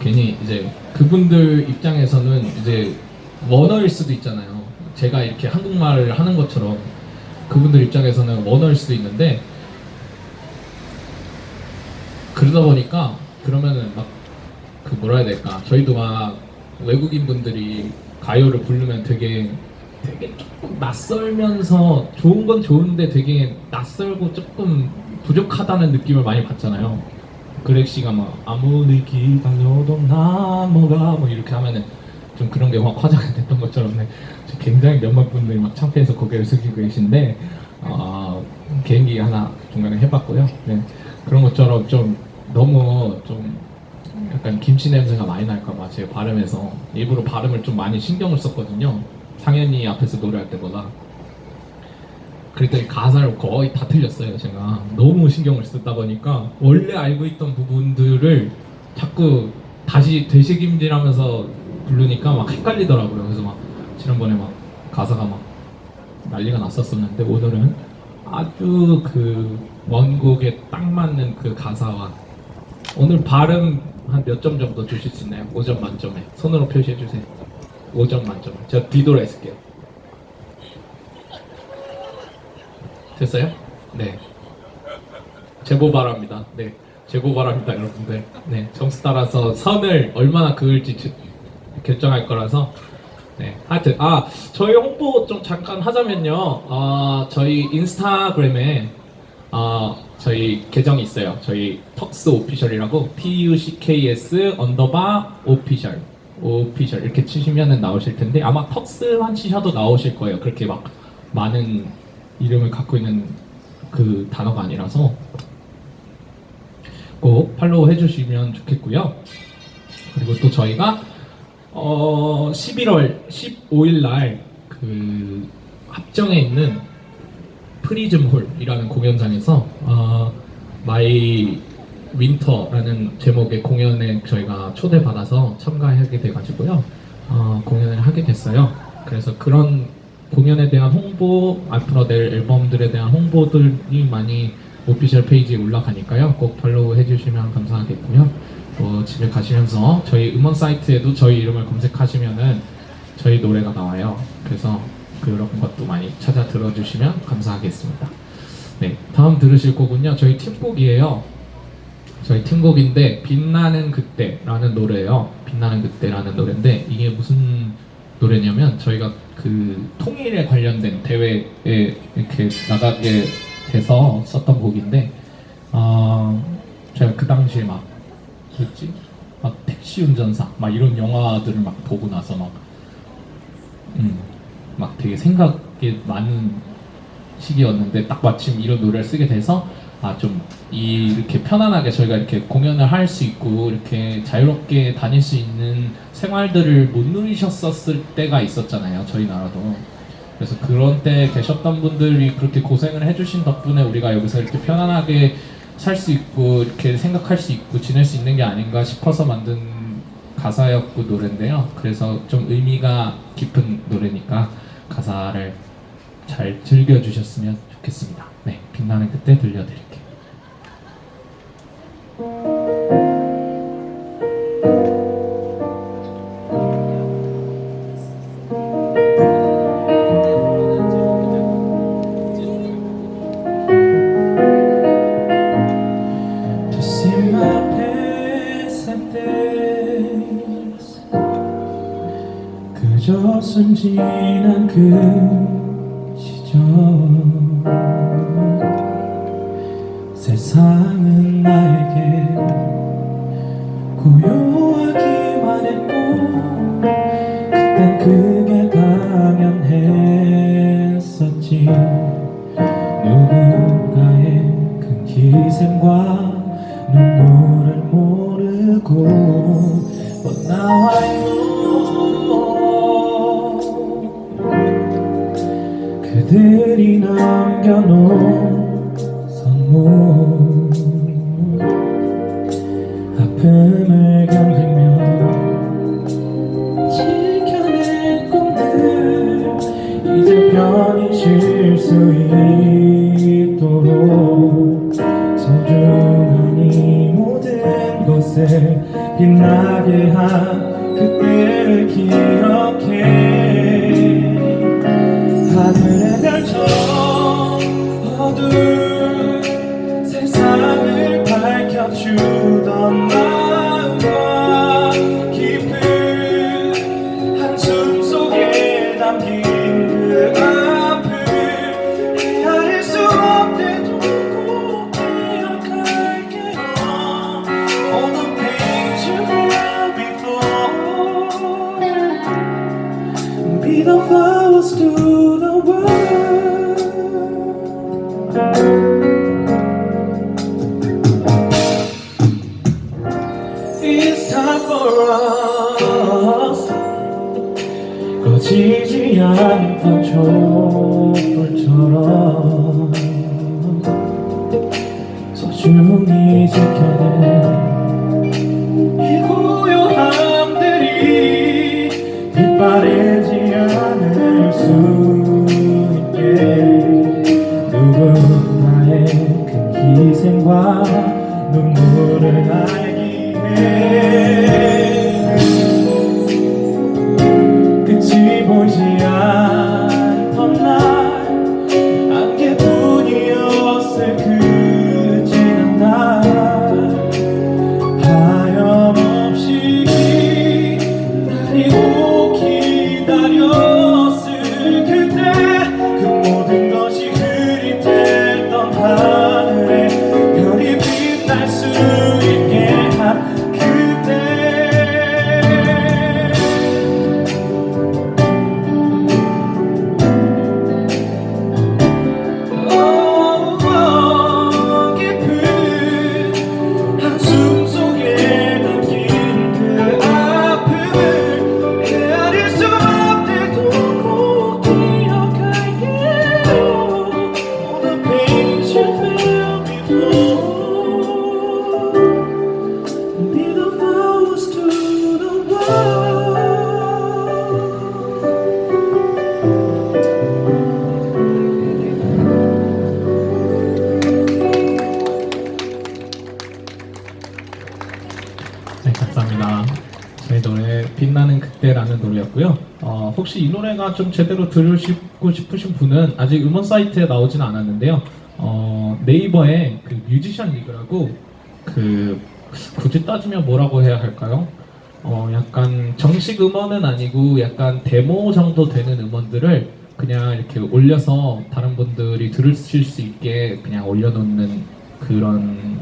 괜히 이제 그분들 입장에서는 이제 원어일 수도 있잖아요. 제가 이렇게 한국말을 하는 것처럼 그분들 입장에서는 원어일 수도 있는데 그러다 보니까 그러면은 막 그 뭐라 해야 될까 저희도 막 외국인 분들이 가요를 부르면 되게 되게 조금 낯설면서 좋은 건 좋은데 되게 낯설고 조금 부족하다는 느낌을 많이 받잖아요. 그렉 씨가 막 아무리 기다려도 나무가 뭐 이렇게 하면은 좀 그런 게 확 화제가 됐던 것처럼 네, 굉장히 몇몇 분들이 막 창피해서 고개를 숙이고 계신데 어, 개인기 하나 중간에 해봤고요. 네, 그런 것처럼 좀 너무 좀 약간 김치 냄새가 많이 날까봐 제 발음에서 일부러 발음을 좀 많이 신경을 썼거든요. 상현이 앞에서 노래할 때보다. 그랬더니 가사를 거의 다 틀렸어요. 제가 너무 신경을 쓰다 보니까 원래 알고 있던 부분들을 자꾸 다시 되새김질하면서 부르니까 막 헷갈리더라고요. 그래서 막 지난번에 막 가사가 막 난리가 났었었는데 오늘은 아주 그 원곡에 딱 맞는 그 가사와 오늘 발음 한 몇 점 정도 주실 수 있나요? 5점 만점에 손으로 표시해 주세요. 5점 만점에 제가 뒤돌아 있을게요. 됐어요? 네. 제보 바랍니다. 네. 제보 바랍니다, 여러분들. 네. 점수 따라서 선을 얼마나 그을지 주- 결정할 거라서. 네. 하여튼, 아, 저희 홍보 좀 잠깐 하자면요. 아, 저희 인스타그램에, 아, 저희 계정이 있어요. 저희 턱스 오피셜이라고, T-U-C-K-S 언더바 오피셜. 오피셜. 이렇게 치시면은 나오실 텐데, 아마 턱스만 치셔도 나오실 거예요. 그렇게 막 많은 이름을 갖고 있는 그 단어가 아니라서 꼭 팔로우 해주시면 좋겠고요. 그리고 또 저희가 어 11월 15일 날 그 합정에 있는 프리즘 홀이라는 공연장에서 어, 마이 윈터라는 제목의 공연에 저희가 초대받아서 참가하게 돼가지고요 어, 공연을 하게 됐어요. 그래서 그런 공연에 대한 홍보, 앞으로 낼 앨범들에 대한 홍보들이 많이 오피셜 페이지에 올라가니까요. 꼭 팔로우 해주시면 감사하겠고요. 또 집에 가시면서 저희 음원 사이트에도 저희 이름을 검색하시면은 저희 노래가 나와요. 그래서 그런 것도 많이 찾아 들어주시면 감사하겠습니다. 네, 다음 들으실 곡은요. 저희 팀곡이에요. 저희 팀곡인데 빛나는 그때라는 노래예요. 빛나는 그때라는 노래인데 이게 무슨 노래냐면 저희가 그 통일에 관련된 대회에 이렇게 나가게 돼서 썼던 곡인데 어, 제가 그 당시에 막 뭐였지? 막 택시 운전사 막 이런 영화들을 막 보고 나서 막 음, 막 되게 생각이 많은 시기였는데 딱 마침 이런 노래를 쓰게 돼서 아 좀 이렇게 편안하게 저희가 이렇게 공연을 할 수 있고 이렇게 자유롭게 다닐 수 있는 생활들을 못 누리셨었을 때가 있었잖아요 저희 나라도 그래서 그런 때 계셨던 분들이 그렇게 고생을 해주신 덕분에 우리가 여기서 이렇게 편안하게 살 수 있고 이렇게 생각할 수 있고 지낼 수 있는 게 아닌가 싶어서 만든 가사였고 노래인데요 그래서 좀 의미가 깊은 노래니까 가사를 잘 즐겨주셨으면 좋겠습니다. 네, 빛나는 그때 들려드릴게요. Days. 그저 순진한 그 시절. 세상은 나에게 고요하기만 했고 그땐 그 그들이 남겨놓은 선물. 아픔을 견디며 지켜낸 꿈들 이제 편히 쉴 수 있도록. 소중한 이 모든 것에 빛나 만나게 한 그때를 기억해 세상을 밝혀주던 꺼지지 않던 촛불처럼 소중히 지켜낸 이 고요함들이 빛바래지 않을 수 있게. 누군가의 큰 희생과 눈물을 알기 네, 감사합니다. 저희 노래 빛나는 그때라는 노래였고요. 어, 혹시 이 노래가 좀 제대로 들으시고 싶으신 분은 아직 음원 사이트에 나오진 않았는데요. 어, 네이버에 그 뮤지션 리그라고 그 굳이 따지면 뭐라고 해야 할까요? 어, 약간 정식 음원은 아니고 약간 데모 정도 되는 음원들을 그냥 이렇게 올려서 다른 분들이 들으실 수 있게 그냥 올려놓는 그런